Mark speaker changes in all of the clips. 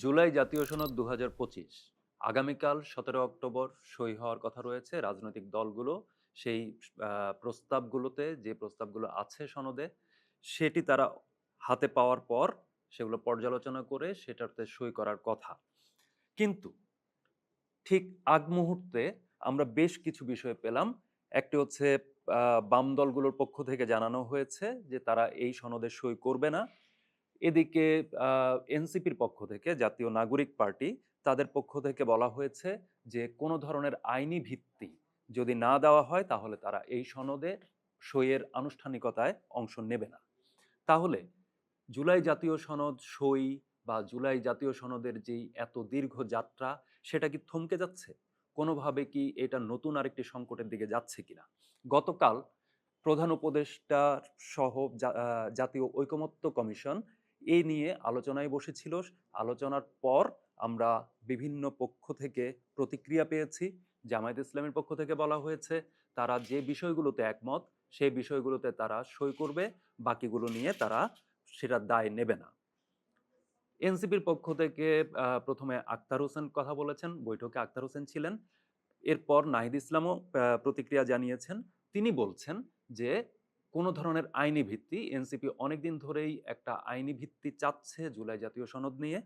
Speaker 1: জুলাই জাতীয় সনদ দু হাজার পঁচিশ। আগামীকাল সতেরো অক্টোবর সই হওয়ার কথা রয়েছে। রাজনৈতিক দলগুলো সেই প্রস্তাবগুলোতে, যে প্রস্তাবগুলো আছে সনদে, সেটি তারা হাতে পাওয়ার পর সেগুলো পর্যালোচনা করে সেটাতে সই করার কথা। কিন্তু ঠিক আগ মুহূর্তে আমরা বেশ কিছু বিষয় পেলাম। একটি হচ্ছে বাম দলগুলোর পক্ষ থেকে জানানো হয়েছে যে তারা এই সনদে সই করবে না। এদিকে এনসিপির পক্ষ থেকে জাতীয় নাগরিক পার্টি তাদের পক্ষ থেকে বলা হয়েছে যে, কোনো ধরনের আইনি ভিত্তি যদি না দেওয়া হয়, তাহলে তারা এই সনদে সইয়ের আনুষ্ঠানিকতায় অংশ নেবে না। তাহলে জুলাই জাতীয় সনদ সই বা জুলাই জাতীয় সনদের যেই এত দীর্ঘ যাত্রা, সেটা কি থমকে যাচ্ছে? কোনোভাবে কি এটা নতুন আরেকটি সংকটের দিকে যাচ্ছে কিনা? গতকাল প্রধান উপদেষ্টা সহ জাতীয় ঐকমত্য কমিশন এ নিয়ে আলোচনায় বসেছিল। আলোচনার পর আমরা বিভিন্ন পক্ষ থেকে প্রতিক্রিয়া পেয়েছি। জামায়াত ইসলামের পক্ষ থেকে বলা হয়েছে, তারা যে বিষয়গুলোতে একমত সেই বিষয়গুলোতে তারা সই করবে, বাকিগুলো নিয়ে তারা সেটা দায় নেবে না। এনসিপির পক্ষ থেকে প্রথমে আক্তার হোসেন কথা বলেছেন, বৈঠকে আক্তার হোসেন ছিলেন। এরপর নাহিদ ইসলামও প্রতিক্রিয়া জানিয়েছেন। তিনি বলছেন যে কোনো ধরনের আইনি ভিত্তি, এনসিপি অনেকদিন ধরেই একটা আইনি ভিত্তি চাচ্ছে জুলাই জাতীয় সনদ নিয়ে।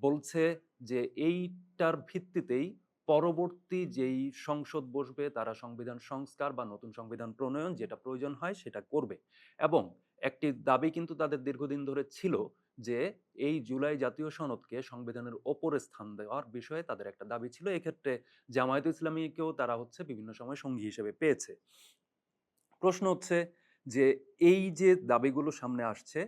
Speaker 1: বলছে যে এইটার ভিত্তিতেই পরবর্তী যেই সংসদ বসবে, তারা সংবিধান সংস্কার বা নতুন সংবিধান প্রণয়ন যেটা প্রয়োজন হয় সেটা করবে। এবং একটি দাবি কিন্তু তাদের দীর্ঘদিন ধরে ছিল যে এই জুলাই জাতীয় সনদকে সংবিধানের ওপরে স্থান দেওয়ার বিষয়ে তাদের একটা দাবি ছিল। এক্ষেত্রে জামায়াত ইসলামীকেও তারা হচ্ছে বিভিন্ন সময় সঙ্গী হিসেবে পেয়েছে। প্রশ্ন হচ্ছে যে এই যে দাবিগুলো সামনে আসছে,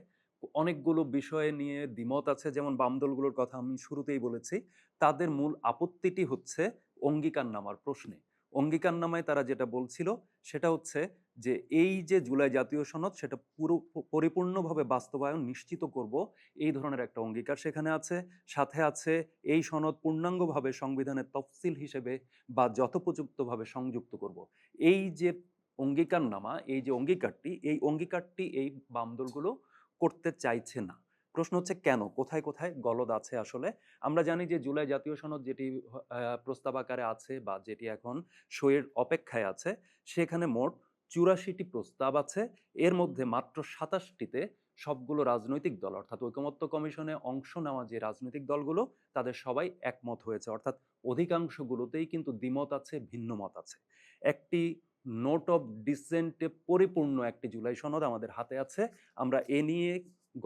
Speaker 1: অনেকগুলো বিষয়ে নিয়ে দ্বিমত আছে, যেমন বাম দলগুলোর কথা আমি শুরুতেই বলেছি। তাদের মূল আপত্তিটি হচ্ছে অঙ্গীকার নামার প্রশ্নে। অঙ্গীকার নামায় তারা যেটা বলছিল, সেটা হচ্ছে যে এই যে জুলাই জাতীয় সনদ, সেটা পুরো পরিপূর্ণভাবে বাস্তবায়ন নিশ্চিত করব, এই ধরনের একটা অঙ্গীকার সেখানে আছে। সাথে আছে এই সনদ পূর্ণাঙ্গভাবে সংবিধানের তফসিল হিসেবে বা যথোপযুক্তভাবে সংযুক্ত করব। এই যে অঙ্গীকারনামা এই যে অঙ্গীকারটি, এই অঙ্গীকারটি এই বাম দলগুলো করতে চাইছে না। প্রশ্ন হচ্ছে কেন? কোথায় কোথায় গলদ আছে আসলে? আমরা জানি যে জুলাই জাতীয় সনদ যেটি প্রস্তাব আকারে আছে বা যেটি এখন সইয়ের অপেক্ষায় আছে, সেখানে মোট চুরাশিটি প্রস্তাব আছে। এর মধ্যে মাত্র সাতাশটিতে সবগুলো রাজনৈতিক দল, অর্থাৎ ঐকমত্য কমিশনে অংশ নেওয়া যে রাজনৈতিক দলগুলো, তাদের সবাই একমত হয়েছে। অর্থাৎ অধিকাংশগুলোতেই কিন্তু দ্বিমত আছে ভিন্ন মত আছে। একটি নোট অফ ডিসেন্টে পরিপূর্ণ একটি জুলাই সনদ আমাদের হাতে আছে। আমরা এ নিয়ে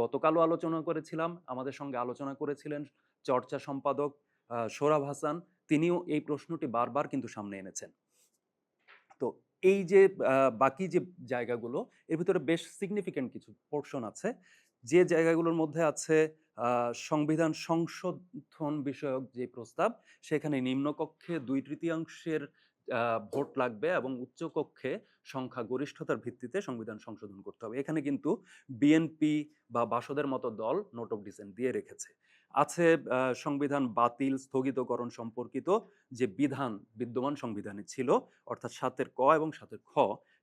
Speaker 1: গতকালও আলোচনা করেছিলাম, আমাদের সঙ্গে আলোচনা করেছিলেন চর্চা সম্পাদক সোরাব হাসান। তিনিও এই প্রশ্নটি বারবার কিন্তু সামনে এনেছেন। তো এই যে বাকি যে জায়গাগুলো, এর ভিতরে বেশ সিগনিফিক্যান্ট কিছু পোর্শন আছে। যে জায়গাগুলোর মধ্যে আছে সংবিধান সংশোধন বিষয়ক যে প্রস্তাব, সেখানে নিম্নকক্ষে দুই তৃতীয়াংশের ভোট লাগবে এবং উচ্চকক্ষে সংখ্যা গরিষ্ঠতার ভিত্তিতে সংবিধান সংশোধন করতে হবে। এখানে কিন্তু বিএনপি বা বাসদের মতো দল নোট অফ ডিসেন্ট দিয়ে রেখেছে। আছে সংবিধান বাতিল, স্থগিতকরণ সম্পর্কিত যে বিধান বিদ্যমান সংবিধানে ছিল, অর্থাৎ সাতের ক এবং সাতের খ,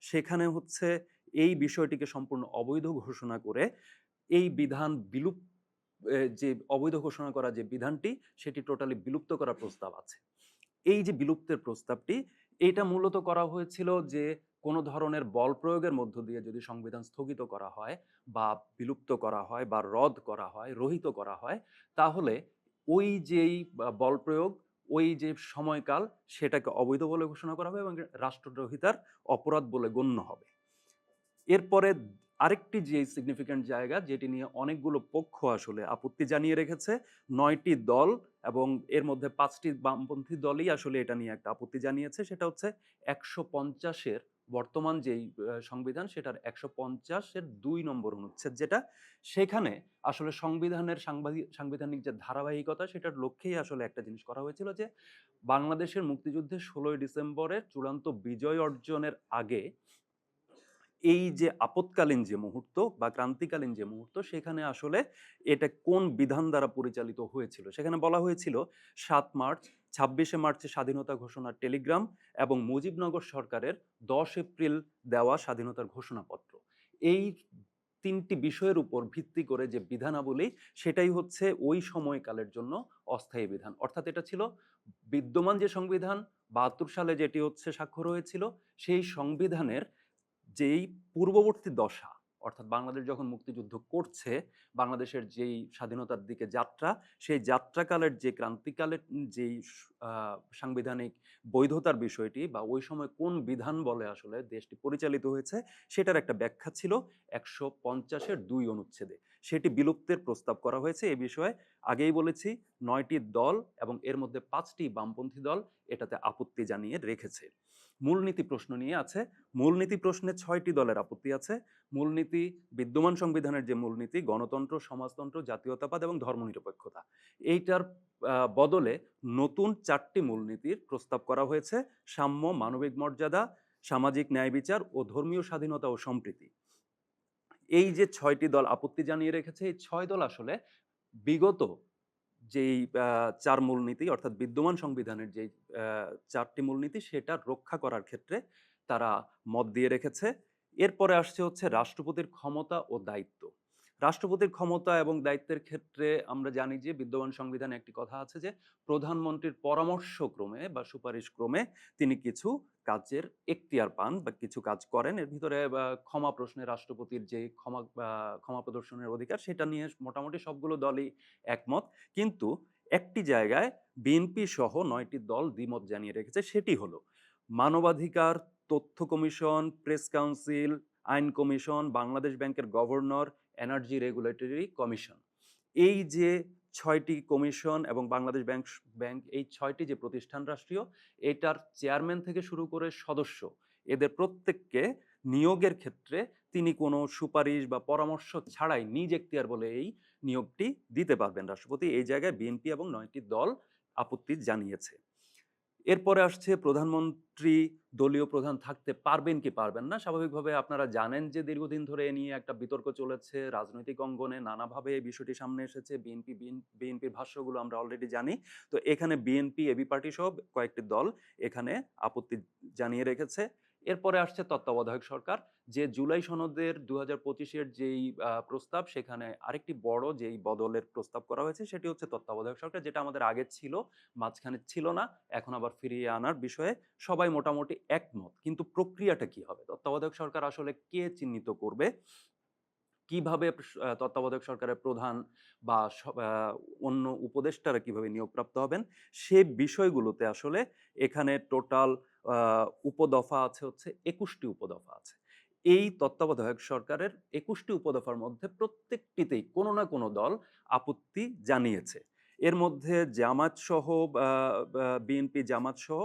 Speaker 1: সেখানে হচ্ছে এই বিষয়টিকে সম্পূর্ণ অবৈধ ঘোষণা করে এই বিধান বিলুপ যে অবৈধ ঘোষণা করা যে বিধানটি, সেটি টোটালি বিলুপ্ত করার প্রস্তাব আছে। এই যে বিলুপ্তের প্রস্তাবটি, এটা মূলত করা হয়েছিল যে, কোনো ধরনের বল প্রয়োগের মধ্য দিয়ে যদি সংবিধান স্থগিত করা হয় বা বিলুপ্ত করা হয় বা রদ করা হয়, রহিত করা হয়, তাহলে ওই যেই বল প্রয়োগ, ওই যে সময়কাল সেটাকে অবৈধ বলে ঘোষণা করা হবে এবং রাষ্ট্রদ্রোহিতার অপরাধ বলে গণ্য হবে। এরপরে আরেকটি যে সিগনিফিক্যান্ট জায়গা, যেটি নিয়ে অনেকগুলো পক্ষ আসলে আপত্তি জানিয়ে রেখেছে, নয়টি দল এবং এর মধ্যে পাঁচটি বামপন্থী দলই আসলে এটা নিয়ে একটা আপত্তি জানিয়েছে। সেটা হচ্ছে একশো পঞ্চাশের বর্তমান যেই সংবিধান সেটার একশো পঞ্চাশের দুই নম্বর অনুচ্ছেদ যেটা, সেখানে আসলে সংবিধানের সাংবিধানিক যে ধারাবাহিকতা সেটার লক্ষ্যেই আসলে একটা জিনিস করা হয়েছিল যে, বাংলাদেশের মুক্তিযুদ্ধের ষোলোই ডিসেম্বরের চূড়ান্ত বিজয় অর্জনের আগে এই যে আপৎকালীন যে মুহূর্ত বা ক্রান্তিকালীন যে মুহূর্ত, সেখানে আসলে এটা কোন বিধান দ্বারা পরিচালিত হয়েছিল? সেখানে বলা হয়েছিল, সাত মার্চ, ছাব্বিশে মার্চে স্বাধীনতা ঘোষণার টেলিগ্রাম এবং মুজিবনগর সরকারের দশ এপ্রিল দেওয়া স্বাধীনতার ঘোষণাপত্র। এই তিনটি বিষয়ের উপর ভিত্তি করে যে বিধানাবলী, সেটাই হচ্ছে ওই সময়কালের জন্য অস্থায়ী বিধান। অর্থাৎ এটা ছিল বিদ্যমান যে সংবিধান, বাহাত্তর সালে যেটি হচ্ছে স্বাক্ষর হয়েছিল, সেই সংবিধানের যেই পূর্ববর্তী দশা, অর্থাৎ বাংলাদেশ যখন মুক্তিযুদ্ধ করছে, বাংলাদেশের যেই স্বাধীনতার দিকে যাত্রা, সেই যাত্রাকালের যে ক্রান্তিকালের যেই সাংবিধানিক বৈধতার বিষয়টি বা ওই সময় কোন বিধান বলে আসলে দেশটি পরিচালিত হয়েছে, সেটার একটা ব্যাখ্যা ছিল একশো পঞ্চাশের দুই অনুচ্ছেদে। সেটি বিলুপ্তের প্রস্তাব করা হয়েছে। এ বিষয়ে আগেই বলেছি, নয়টি দল এবং এর মধ্যে পাঁচটি বামপন্থী দল এটাতে আপত্তি জানিয়ে রেখেছে। মূলনীতি প্রশ্ন নিয়ে আছে। মূলনীতি প্রশ্নে ছয়টি দলের আপত্তি আছে। মূলনীতি বিদ্যমান সংবিধানের যে মূলনীতি, গণতন্ত্র, সমাজতন্ত্র, জাতীয়তাবাদ এবং ধর্মনিরপেক্ষতা। এইটার বদলে নতুন চারটি মূলনীতির প্রস্তাব করা হয়েছে। সাম্য, মানবিক মর্যাদা, সামাজিক ন্যায় বিচার ও ধর্মীয় স্বাধীনতা ও সম্প্রীতি। এই যে ছয়টি দল আপত্তি জানিয়ে রেখেছে, এই ছয় দল আসলে বিগত যেই চার মূলনীতি, অর্থাৎ বিদ্যমান সংবিধানের যেই চারটি মূলনীতি, সেটা রক্ষা করার ক্ষেত্রে তারা মত দিয়ে রেখেছে। এরপরে আসছে হচ্ছে রাষ্ট্রপতির ক্ষমতা ও দায়িত্ব। রাষ্ট্রপতির ক্ষমতা এবং দায়িত্বের ক্ষেত্রে আমরা জানি যে বিদ্যমান সংবিধানে একটি কথা আছে যে প্রধানমন্ত্রীর পরামর্শক্রমে বা সুপারিশ ক্রমে তিনি কিছু কাজের এখতিয়ার পান বা কিছু কাজ করেন। এর ভিতরে ক্ষমা প্রশ্নে রাষ্ট্রপতির যে ক্ষমা ক্ষমা প্রদর্শনের অধিকার, সেটা নিয়ে মোটামুটি সবগুলো দলই একমত। কিন্তু একটি জায়গায় বিএনপি সহ নয়টি দল দ্বিমত জানিয়ে রেখেছে, সেটি হলো মানবাধিকার, তথ্য কমিশন, প্রেস কাউন্সিল, আইন কমিশন, বাংলাদেশ ব্যাংকের গভর্নর এনার্জি রেগুলেটরি কমিশন এই যে ছয়টি কমিশন এবং বাংলাদেশ ব্যাংক ব্যাংক, এই ছয়টি যে প্রতিষ্ঠান রাষ্ট্রীয়, এটার চেয়ারম্যান থেকে শুরু করে সদস্য, এদের প্রত্যেককে নিয়োগের ক্ষেত্রে তিনি কোনো সুপারিশ বা পরামর্শ ছাড়াই নিজ এখতিয়ার বলে এই নিয়োগটি দিতে পারবেন। রাষ্ট্রপতি এই জায়গায় বিএনপি এবং নয়টি দল আপত্তি জানিয়েছে। এরপরে আসছে প্রধানমন্ত্রী, দলীয় প্রধান থাকতে পারবেন কি পারবেন না, স্বাভাবিকভাবে আপনারা জানেন যে দীর্ঘদিন ধরে এ নিয়ে একটা বিতর্ক চলেছে, রাজনৈতিক অঙ্গনে নানাভাবে এই বিষয়টি সামনে এসেছে, বিএনপি বিএনপির ভাষ্যগুলো আমরা অলরেডি জানি। তো এখানে বিএনপি, এবি পার্টি সহ কয়েকটি দল এখানে আপত্তি জানিয়ে রেখেছে। এরপরে আসছে তত্ত্বাবধায়ক সরকার। যে জুলাই সনদের দু হাজার পঁচিশের যেই প্রস্তাব, সেখানে আরেকটি বড় যেই বদলের প্রস্তাব করা হয়েছে, সেটি হচ্ছে তত্ত্বাবধায়ক সরকার, যেটা আমাদের আগে ছিল, মাঝখানে ছিল না, এখন আবার ফিরিয়ে আনার বিষয়ে সবাই মোটামুটি একমত। কিন্তু প্রক্রিয়াটা কি হবে? তত্ত্বাবধায়ক সরকার আসলে কে চিহ্নিত করবে? কীভাবে তত্ত্বাবধায়ক সরকারের প্রধান বা অন্য উপদেষ্টারা কীভাবে নিয়োগপ্রাপ্ত হবেন, সে বিষয়গুলোতে আসলে এখানে টোটাল উপদফা আছে হচ্ছে একুশটি উপদফা আছে। এই তত্ত্বাবধায়ক সরকারের একুশটি উপদফার মধ্যে প্রত্যেকটিতেই কোনো না কোনো দল আপত্তি জানিয়েছে। এর মধ্যে জামাত সহ বিএনপি জামাত সহ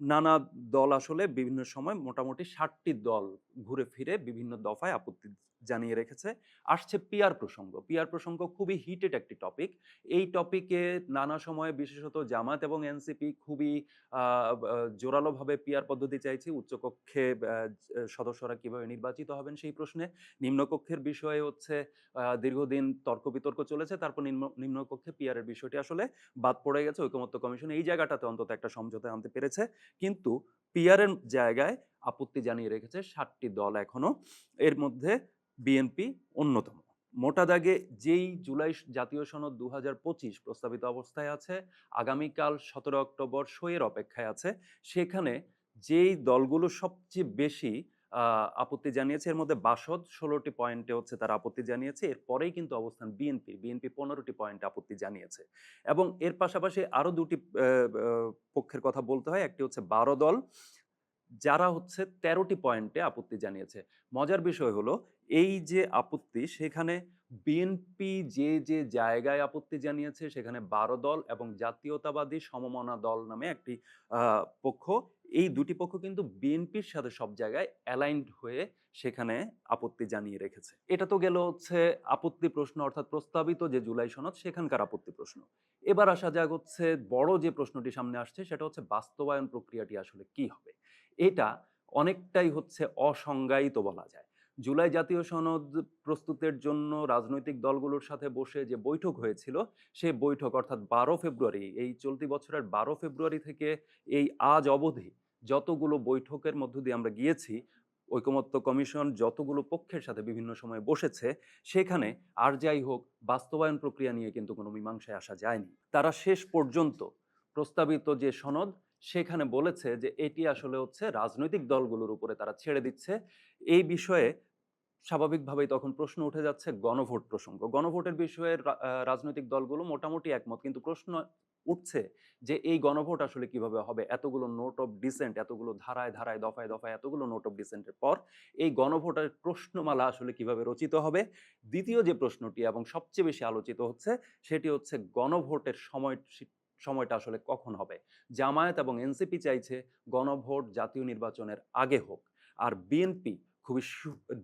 Speaker 1: নানা দল আসলে বিভিন্ন সময় মোটামুটি ষাটটি দল ঘুরে ফিরে বিভিন্ন দফায় আপত্তি জানিয়ে রেখেছে। আসছে পিয়ার প্রসঙ্গ। পিয়ার প্রসঙ্গ খুবই হিটেড একটি টপিক এই টপিকে নানা সময়ে বিশেষত জামাত এবং এনসিপি খুবই জোরালোভাবে পিয়ার পদ্ধতি চাইছে। উচ্চকক্ষে সদস্যরা কীভাবে নির্বাচিত হবেন সেই প্রশ্নে। নিম্নকক্ষের বিষয়ে হচ্ছে দীর্ঘদিন তর্ক বিতর্ক চলেছে। তারপর নিম্ন, নিম্নকক্ষে পিয়ারের বিষয়টি আসলে বাদ পড়ে গেছে। ঐকমত্য কমিশন এই জায়গাটাতে অন্তত একটা সমঝোতা আনতে পেরেছে। কিন্তু পিয়ারের জায়গায় আপত্তি জানিয়ে রেখেছে ষাটটি দল এখনও। এর মধ্যে বিএনপি অন্যতম। মোটা দাগে যেই জুলাই জাতীয় সনদ দু হাজার পঁচিশ প্রস্তাবিত অবস্থায় আছে, আগামীকাল সতেরো অক্টোবর সইয়ের অপেক্ষায় আছে, সেখানে যেই দলগুলো সবচেয়ে বেশি আপত্তি জানিয়েছে, এর মধ্যে বাসদ ষোলোটি পয়েন্টে হচ্ছে তারা আপত্তি জানিয়েছে এরপরেই কিন্তু অবস্থান বিএনপি বিএনপি পনেরোটি পয়েন্টে আপত্তি জানিয়েছে। এবং এর পাশাপাশি আরও দুটি পক্ষের কথা বলতে হয়, একটি হচ্ছে বারো দল যারা হচ্ছে তেরোটি পয়েন্টে আপত্তি জানিয়েছে। মজার বিষয় হলো, এই যে আপত্তি, সেখানে বিএনপি যে যে জায়গায় আপত্তি জানিয়েছে, সেখানে বারো দল এবং জাতীয়তাবাদী সমমনা দল নামে একটি পক্ষ, এই দুটি পক্ষ কিন্তু বিএনপির সাথে সব জায়গায় অ্যালাইনড হয়ে সেখানে আপত্তি জানিয়ে রেখেছে। এটা তো গেল হচ্ছে আপত্তি প্রশ্ন, অর্থাৎ প্রস্তাবিত যে জুলাই সনদ, সেখানকার আপত্তি প্রশ্ন। এবার আসা যাক হচ্ছে বড় যে প্রশ্নটি সামনে আসছে, সেটা হচ্ছে বাস্তবায়ন প্রক্রিয়াটি আসলে কি হবে? এটা অনেকটাই হচ্ছে অসংজ্ঞায়িত বলা যায়। জুলাই জাতীয় সনদ প্রস্তুতের জন্য রাজনৈতিক দলগুলোর সাথে বসে যে বৈঠক হয়েছিল সেই বৈঠক অর্থাৎ বারো ফেব্রুয়ারি, এই চলতি বছরের বারো ফেব্রুয়ারি থেকে এই আজ অবধি যতগুলো বৈঠকের মধ্য দিয়ে আমরা গিয়েছি, ঐকমত্য কমিশন যতগুলো পক্ষের সাথে বিভিন্ন সময়ে বসেছে, সেখানে আর যাই হোক বাস্তবায়ন প্রক্রিয়া নিয়ে কিন্তু কোনো মীমাংসায় আসা যায়নি। তারা শেষ পর্যন্ত প্রস্তাবিত যে সনদ সেখানে বলেছে যে, এটি আসলে হচ্ছে রাজনৈতিক দলগুলোর উপরে তারা ছেড়ে দিচ্ছে। এই বিষয়ে স্বাভাবিকভাবেই তখন প্রশ্ন উঠে যাচ্ছে গণভোট প্রসঙ্গ। গণভোটের বিষয়ে রাজনৈতিক দলগুলো মোটামুটি একমত। কিন্তু প্রশ্ন উঠছে যে, এই গণভোট আসলে কীভাবে হবে? এতগুলো নোট অফ ডিসেন্ট, এতগুলো ধারায় ধারায়, দফায় দফায় এতগুলো নোট অফ ডিসেন্টের পর এই গণভোটের প্রশ্নমালা আসলে কীভাবে রচিত হবে? দ্বিতীয় যে প্রশ্নটি এবং সবচেয়ে বেশি আলোচিত হচ্ছে, সেটি হচ্ছে গণভোটের সময় সময়টা আসলে কখন হবে? জামায়াত এবং এনসিপি চাইছে গণভোট জাতীয় নির্বাচনের আগে হোক। আর বিএনপি খুবই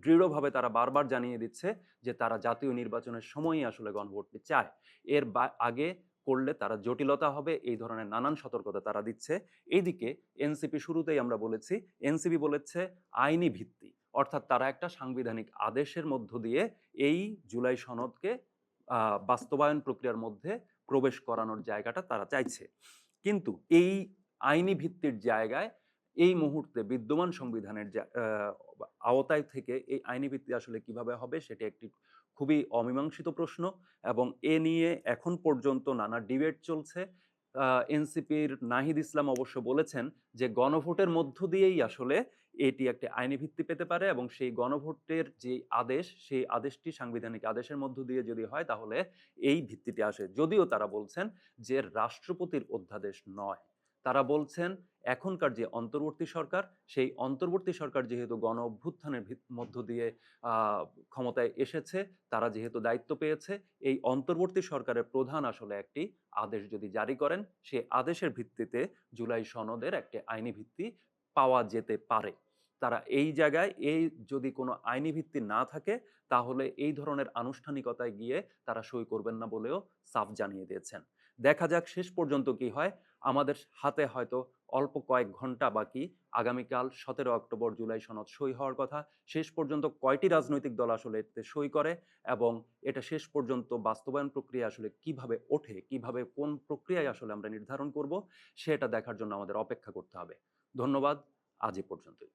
Speaker 1: দৃঢ়ভাবে তারা বারবার জানিয়ে দিচ্ছে যে তারা জাতীয় নির্বাচনের সময়ই আসলে গণভোটটি চায়। এর আগে করলে তারা জটিলতা হবে, এই ধরনের নানান সতর্কতা তারা দিচ্ছে। এইদিকে এনসিপি শুরুতেই আমরা বলেছি, এনসিপি বলেছে আইনি ভিত্তি। অর্থাৎ তারা একটা সাংবিধানিক আদেশের মধ্য দিয়ে এই জুলাই সনদকে বাস্তবায়ন প্রক্রিয়ার মধ্যে প্রবেশ করানোর জায়গাটা তারা চাইছে। কিন্তু এই আইনি ভিত্তির জায়গায় এই মুহূর্তে বিদ্যমান সংবিধানের আওতায় থেকে এই আইনি ভিত্তি আসলে কীভাবে হবে সেটি একটি খুবই অমীমাংসিত প্রশ্ন এবং এ নিয়ে এখন পর্যন্ত নানা ডিবেট চলছে। এনসিপির নাহিদ ইসলাম অবশ্য বলেছেন যে, গণভোটের মধ্য দিয়েই আসলে এটি একটি আইনি ভিত্তি পেতে পারে এবং সেই গণভোটের যে আদেশ, সেই আদেশটি সাংবিধানিক আদেশের মধ্য দিয়ে যদি হয়, তাহলে এই ভিত্তিটি আসে। যদিও তারা বলছেন যে, রাষ্ট্রপতির অধ্যাদেশ নয়। তারা বলছেন, এখনকার যে অন্তর্বর্তী সরকার, সেই অন্তর্বর্তী সরকার যেহেতু গণ অভ্যুত্থানের মধ্য দিয়ে ক্ষমতায় এসেছে, তারা যেহেতু দায়িত্ব পেয়েছে, এই অন্তর্বর্তী সরকারের প্রধান আসলে একটি আদেশ যদি জারি করেন সেই আদেশের ভিত্তিতে জুলাই সনদের একটি আইনি ভিত্তি পাওয়া যেতে পারে। তারা এই জায়গায়, এই যদি কোনো আইনি ভিত্তি না থাকে, তাহলে এই ধরনের আনুষ্ঠানিকতায় গিয়ে তারা সই করবেন না বলেও সাফ জানিয়ে দিয়েছেন। দেখা যাক শেষ পর্যন্ত কি হয়। আমাদের হাতে হয়তো অল্প কয়েক ঘণ্টা বাকি। আগামীকাল সতেরো অক্টোবর জুলাই সনদ সই হওয়ার কথা। শেষ পর্যন্ত কয়টি রাজনৈতিক দল আসলে এতে সই করে এবং এটা শেষ পর্যন্ত বাস্তবায়ন প্রক্রিয়া আসলে কীভাবে ওঠে, কীভাবে কোন প্রক্রিয়ায় আসলে আমরা নির্ধারণ করব, সেটা দেখার জন্য আমাদের অপেক্ষা করতে হবে। ধন্যবাদ, আজ এ পর্যন্তই।